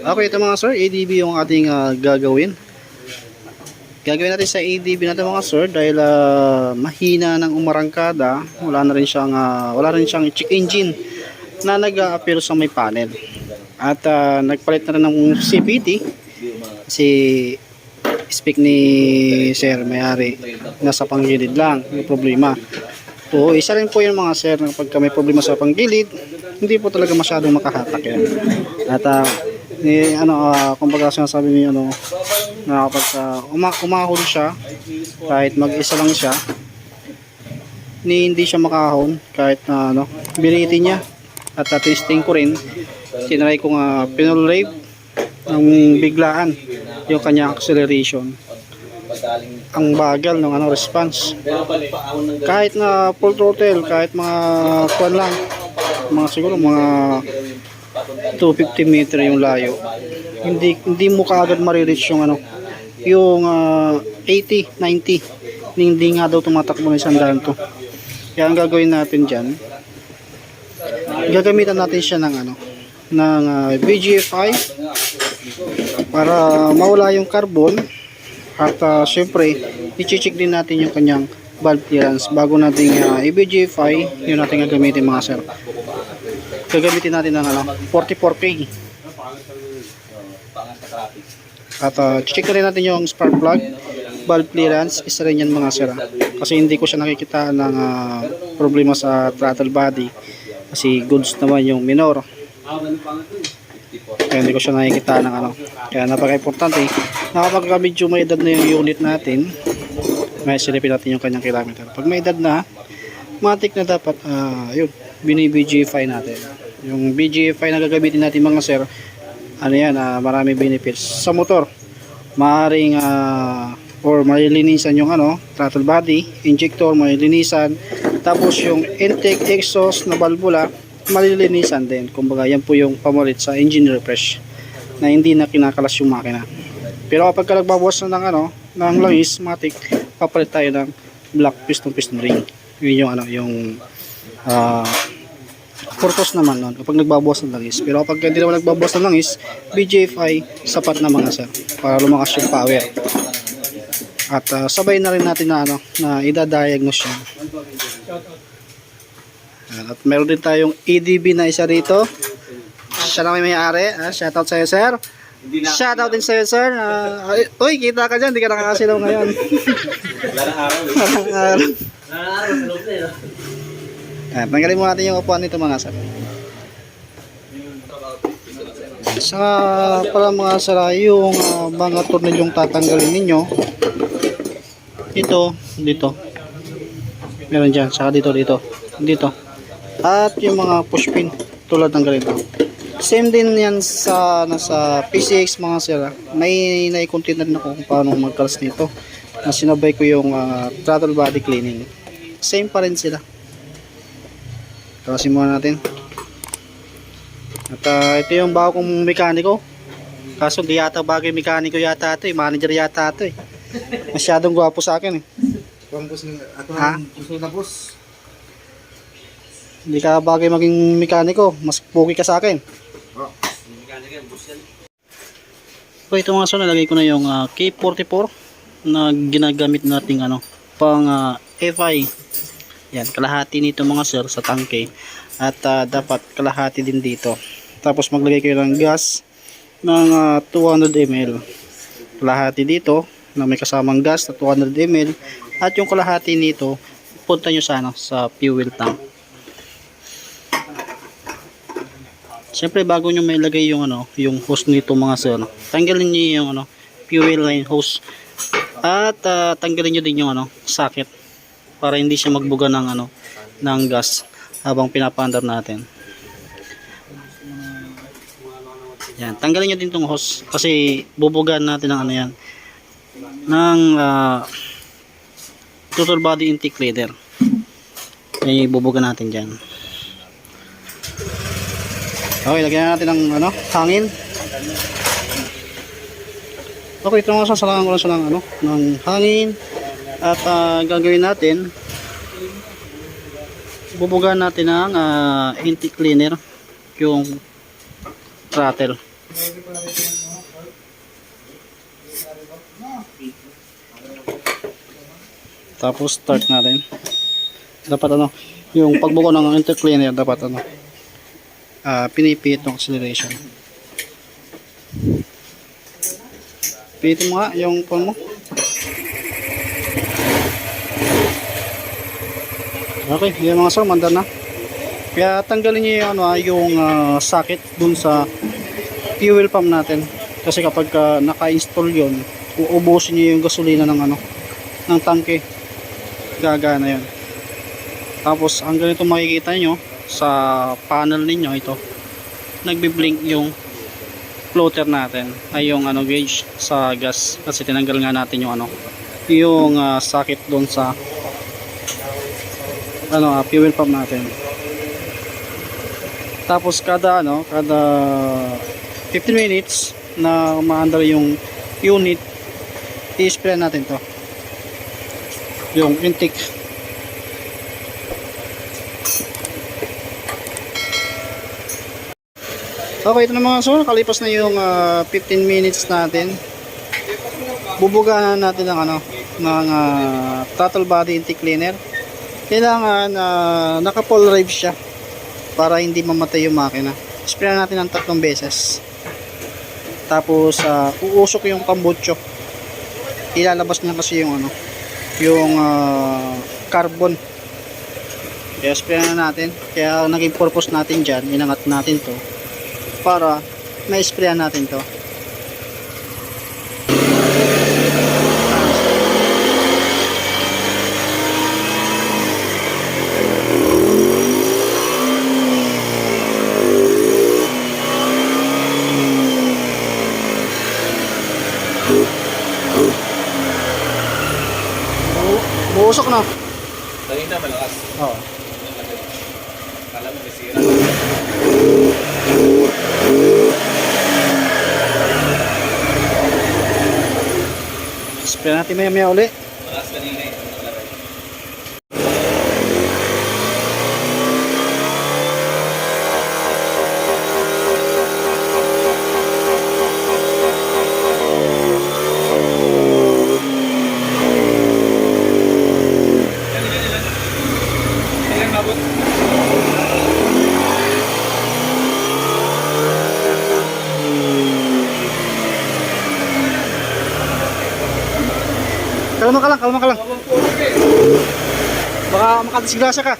Okay, ito mga sir, ADB yung ating ah, gagawin. Gagawin natin sa ADB natin mga sir dahil ah, mahina ng umarangkada, wala na rin siyang ah, wala rin siyang check engine na nag-appear sa may panel. At ah, nagpalit na rin ng CPT si speak ni Sir Mayari nasa panggilid lang yung problema. So, isa rin po yung mga sir na kapag may problema sa panggilid, hindi po talaga masyadong makahatak yan. At ah, ni ano uh, kumbaga sinasabi ni ano na kapag uh, uma umahon siya. Kahit mag-isa lang siya. Ni hindi siya makahon. Kahit na ano binitin niya. At uh, testing ko rin. Tinry ko nga pinol rave ng biglaan yung kanya acceleration. Ang bagal ng ano response. Kahit na full throttle kahit mga kuan lang mga siguro mga 250 meter yung layo. Hindi hindi mo kaagad marireach yung ano yung ah, 80 90 hindi nga daw tumatakbo ng isang daan to. Kaya ang gagawin natin dyan gagamitan natin siya ng ano ng ah, BGFI para mawala yung carbon at uh, syempre i-check din natin yung kanyang valve clearance bago natin uh, i-BGFI yun natin gagamitin mga sir gagamitin natin ng ano 44K at uh, check rin natin yung spark plug valve clearance isa rin yan mga sir ah. kasi hindi ko siya nakikita ng ah, problema sa throttle body. Kasi goods naman yung minor. Kaya hindi ko siya nakikita ng ano. Kaya napaka-importante na kapag medyo may edad na yung unit natin. May silipin natin yung kanyang kilometer. Pag may edad na matik na dapat ah yun binibigify natin yung BGFI na gagamitin natin mga sir ano yan ah, marami benefits. Sa motor maaring ah, or malilinisan yung ano throttle body injector malilinisan tapos yung intake exhaust na valvula malilinisan din. Kumbaga yan po yung pamulit sa engine refresh na hindi na kinakalas yung makina. Pero kapag ka nagbabawas na ng ano ng langis matik papalit tayo ng black piston piston ring. Yun yung ano yung ah purpose naman nun kapag nagbabawas ng langis. Pero kapag hindi naman nagbabawas ng langis BJFI sapat na mga sir para lumakas yung power. At ah, sabay na rin natin na ano na idadiagnose Ayan, at meron din tayong EDB na isa rito. Siya na may may-ari ah, shoutout sa'yo sir. Shoutout din sa'yo sir ay, uy kita ka dyan di ka nakakasilaw ngayon. Parang araw. Ayan, tanggalin mo natin yung upuan nito mga sir. Sa para mga sara yung ah, mga tornilyong tatanggalin ninyo. Ito, dito. Meron dyan, saka dito, dito. Dito. At yung mga push pin tulad ng ganito. Same din yan sa nasa PCX mga sir. ah. May naikontent na rin ako kung paano magkalas nito. Na sinabay ko yung ah, throttle body cleaning. Same pa rin sila. Kalasin muna natin. At ah, ito yung bago kong mekaniko. Kaso di yata bagay mekaniko yata ito eh. Manager yata ito eh. Masyadong gwapo sa akin eh. Boss, ako Ha? ang gusto na boss. Hindi ka bagay maging mekaniko. Mas pogi ka sa akin. Oh. So ito mga son, nalagay ko na yung ah, K44 na ginagamit nating ano, pang ah, FI. Yan, kalahati nito mga sir sa tangke. At ah, dapat kalahati din dito. Tapos maglagay kayo ng gas ng ah, 200 ml. Kalahati dito na may kasamang gas na 200 ml. At yung kalahati nito, punta nyo sa, ano, sa fuel tank. Siyempre bago nyo may lagay yung ano, yung hose nito mga sir, tanggalin niyo yung ano, fuel line hose. At ah, tanggalin niyo din yung ano, socket para hindi siya magbuga ng ano, ng gas habang pinapaandar natin. Yan, tanggalin niyo din tong hose kasi bubugan natin ng ano yan ng ah, total body intake cleaner. Yan yung bubugan natin diyan. Okay, lagyan na natin ng ano, hangin. Okay, ito mga sasalangan ko lang ng, ano, ng hangin. At ah, gagawin natin, bubugan natin ng ah, intake cleaner, yung throttle. Tapos start natin. Dapat ano, yung pagbuko ng intercleaner dapat ano, ah pinipihit ng acceleration. Pihitin mo nga yung phone Okay, yung mga sir, manda na. Kaya tanggalin niyo yung, ano, ah, yung ah, socket dun sa fuel pump natin. Kasi kapag ka naka-install yun, uubusin niyo yung gasolina ng ano, ng tangke. Gagana yun. Tapos, ang ganito makikita nyo sa panel ninyo ito, nagbi-blink yung floater natin ay yung ano gauge sa gas kasi tinanggal nga natin yung ano yung ah, socket doon sa ano ah, fuel pump natin tapos kada ano kada 15 minutes na umaandar yung unit i-spray natin to yung intake Okay, ito na mga sir. Kalipas na yung ah, 15 minutes natin. Bubuga na natin ng ano, ng ah, throttle body intake cleaner. Kailangan uh, naka-full rev siya para hindi mamatay yung makina. Spray natin ng tatlong beses. Tapos ah, uusok yung pambutso. Ilalabas niya kasi yung ano, yung ah, carbon. Kaya spray na natin. Kaya naging purpose natin dyan, inangat natin to para ma-sprayan natin to. Buusok na. Kanina malakas. Oo. Kala mo may sira. Spray natin maya maya uli. Malakas kanina eh. Lang, kalma ka lang. Baka makadisgrasya ka.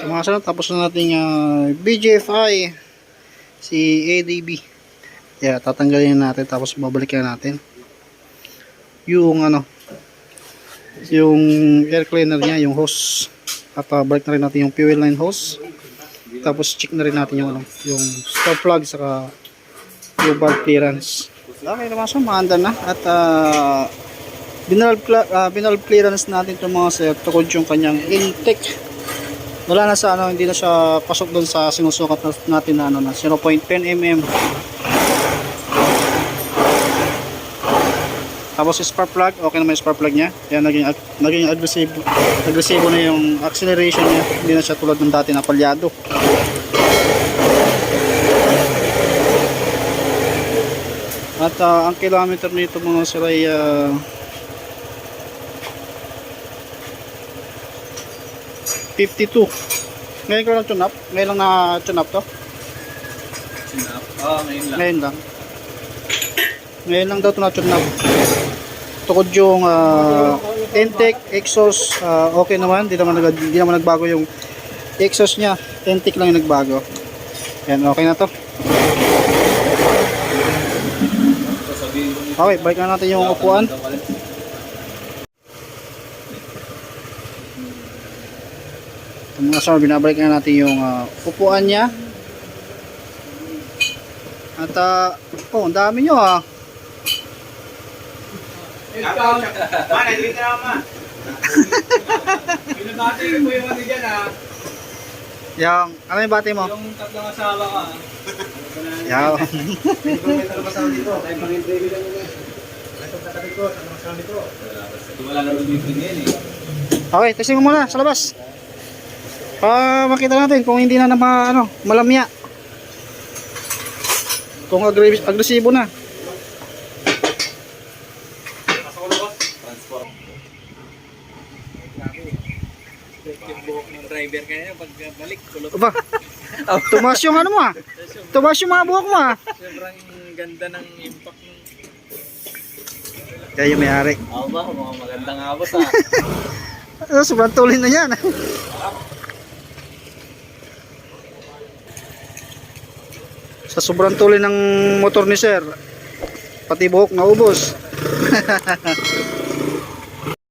Mga sanat, tapos na natin yung BGFI si ADB. Yeah, tatanggalin natin tapos babalikan natin. Yung ano, yung air cleaner niya, yung hose. At uh, balik na rin natin yung fuel line hose. Tapos check na rin natin yung ano, yung stop plug saka yung valve clearance. Okay naman so, maanda na. At uh, binalve, cla- ah, binalve clearance natin itong mga sir tukod yung kanyang intake. Wala na sa ano hindi na siya pasok doon sa sinusukat na- natin na ano na 0.10 mm tapos yung spark plug okay naman yung spark plug niya. Yan naging ag- naging aggressive aggressive na yung acceleration niya. Hindi na siya tulad ng dati na palyado. At ah, ang kilometer nito mga sir ay ah, 52. Ngayon ko lang tune up. Ngayon lang na tune up to. Sinap. Ah, ngayon lang. Ngayon lang. Ngayon lang daw ito na tune up. Tukod yung ah, intake, exhaust, ah, okay naman. Di naman, nag, di naman nagbago yung exhaust niya. Intake lang yung nagbago. Yan, okay na to. Okay, balik na natin yung upuan. Yung mga sir, binabalik na natin yung ah, upuan niya. At, ah, oh, ang dami nyo ah. Ma, nandito ka na ma. Binabati ko yung ano dyan ha. Yung, ano yung bati mo? Yung tatlong asawa ka. Yaw. Ganyan eh. Okay, testing mo muna sa labas. Para makita natin kung hindi na na ma, ano, malamya. Kung agre- agresibo na. Driver kaya pag balik, kulot. Aba, tumaas yung ano mo ah. Tumaas yung mga buhok mo ah. Sobrang ganda ng impact ng Kaya yung may-ari. Ako ba? Magandang abos ah. Ah, sobrang tuloy na yan. Sa sobrang tuloy ng motor ni sir, pati buhok naubos.